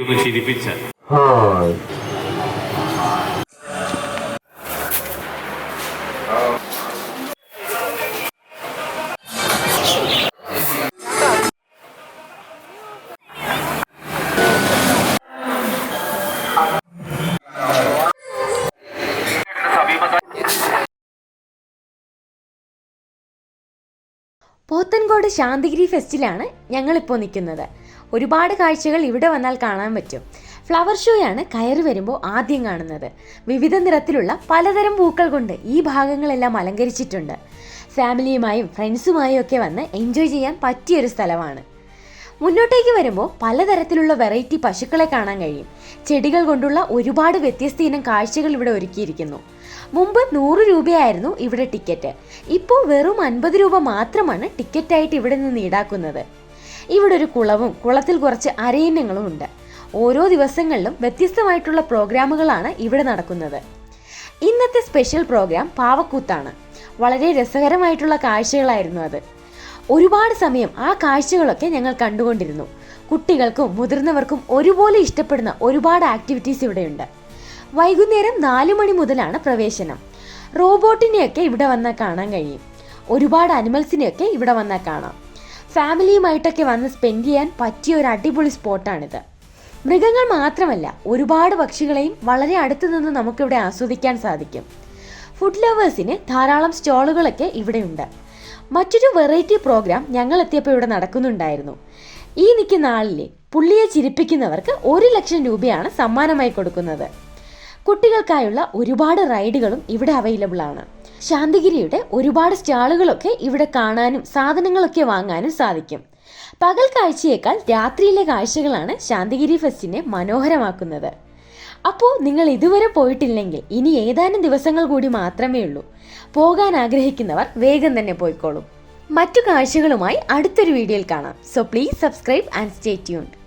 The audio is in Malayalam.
ഒന്ന് ചിരിപ്പിച്ച പോത്തൻകോട് ശാന്തിഗിരി ഫെസ്റ്റിലാണ് ഞങ്ങളിപ്പോൾ നിൽക്കുന്നത്. ഒരുപാട് കാഴ്ചകൾ ഇവിടെ വന്നാൽ കാണാൻ പറ്റും. ഫ്ലവർ ഷോയാണ് കയറി വരുമ്പോൾ ആദ്യം കാണുന്നത്. വിവിധ നിറത്തിലുള്ള പലതരം പൂക്കൾ കൊണ്ട് ഈ ഭാഗങ്ങളെല്ലാം അലങ്കരിച്ചിട്ടുണ്ട്. ഫാമിലിയുമായും ഫ്രണ്ട്സുമായും ഒക്കെ വന്ന് എൻജോയ് ചെയ്യാൻ പറ്റിയൊരു സ്ഥലമാണ്. മുന്നോട്ടേക്ക് വരുമ്പോൾ പലതരത്തിലുള്ള വെറൈറ്റി പശുക്കളെ കാണാൻ കഴിയും. ചെടികൾ കൊണ്ടുള്ള ഒരുപാട് വ്യത്യസ്ത ഇനം കാഴ്ചകൾ ഇവിടെ ഒരുക്കിയിരിക്കുന്നു. മുമ്പ് നൂറ് രൂപയായിരുന്നു ഇവിടെ ടിക്കറ്റ്. ഇപ്പോൾ വെറും അൻപത് രൂപ മാത്രമാണ് ടിക്കറ്റായിട്ട് ഇവിടെ നിന്ന് ഈടാക്കുന്നത്. ഇവിടെ ഒരു കുളവും കുളത്തിൽ കുറച്ച് അരയന്നങ്ങളും ഉണ്ട്. ഓരോ ദിവസങ്ങളിലും വ്യത്യസ്തമായിട്ടുള്ള പ്രോഗ്രാമുകളാണ് ഇവിടെ നടക്കുന്നത്. ഇന്നത്തെ സ്പെഷ്യൽ പ്രോഗ്രാം പാവക്കൂത്താണ്. വളരെ രസകരമായിട്ടുള്ള കാഴ്ചകളായിരുന്നു അത്. ഒരുപാട് സമയം ആ കാഴ്ചകളൊക്കെ ഞങ്ങൾ കണ്ടുകൊണ്ടിരുന്നു. കുട്ടികൾക്കും മുതിർന്നവർക്കും ഒരുപോലെ ഇഷ്ടപ്പെടുന്ന ഒരുപാട് ആക്ടിവിറ്റീസ് ഇവിടെയുണ്ട്. വൈകുന്നേരം നാല് മണി മുതലാണ് പ്രവേശനം. റോബോട്ടിനെയൊക്കെ ഇവിടെ വന്നാൽ കാണാൻ കഴിയും. ഒരുപാട് അനിമൽസിനെയൊക്കെ ഇവിടെ വന്നാൽ കാണാം. ഫാമിലിയുമായിട്ടൊക്കെ വന്ന് സ്പെൻഡ് ചെയ്യാൻ പറ്റിയ ഒരു അടിപൊളി സ്പോട്ടാണിത്. മൃഗങ്ങൾ മാത്രമല്ല ഒരുപാട് പക്ഷികളെയും വളരെ അടുത്തു നിന്ന് നമുക്കിവിടെ ആസ്വദിക്കാൻ സാധിക്കും. ഫുഡ് ലവേഴ്സിന് ധാരാളം സ്റ്റോളുകളൊക്കെ ഇവിടെയുണ്ട്. മറ്റൊരു വെറൈറ്റി പ്രോഗ്രാം ഞങ്ങൾ എത്തിയപ്പോൾ ഇവിടെ നടക്കുന്നുണ്ടായിരുന്നു. ഈ നിൽക്കുന്ന ആളിലെ പുള്ളിയെ ചിരിപ്പിക്കുന്നവർക്ക് ഒരു ലക്ഷം രൂപയാണ് സമ്മാനമായി കൊടുക്കുന്നത്. കുട്ടികൾക്കായുള്ള ഒരുപാട് റൈഡുകളും ഇവിടെ അവൈലബിൾ ആണ്. ശാന്തിഗിരിയുടെ ഒരുപാട് സ്റ്റാളുകളൊക്കെ ഇവിടെ കാണാനും സാധനങ്ങളൊക്കെ വാങ്ങാനും സാധിക്കും. പകൽ കാഴ്ചയേക്കാൾ രാത്രിയിലെ കാഴ്ചകളാണ് ശാന്തിഗിരി ഫെസ്റ്റിനെ മനോഹരമാക്കുന്നത്. അപ്പോൾ നിങ്ങൾ ഇതുവരെ പോയിട്ടില്ലെങ്കിൽ ഇനി ഏതാനും ദിവസങ്ങൾ കൂടി മാത്രമേ ഉള്ളൂ. പോകാൻ ആഗ്രഹിക്കുന്നവർ വേഗം തന്നെ പോയിക്കോളും. മറ്റു കാഴ്ചകളുമായി അടുത്തൊരു വീഡിയോയിൽ കാണാം. So please subscribe and stay tuned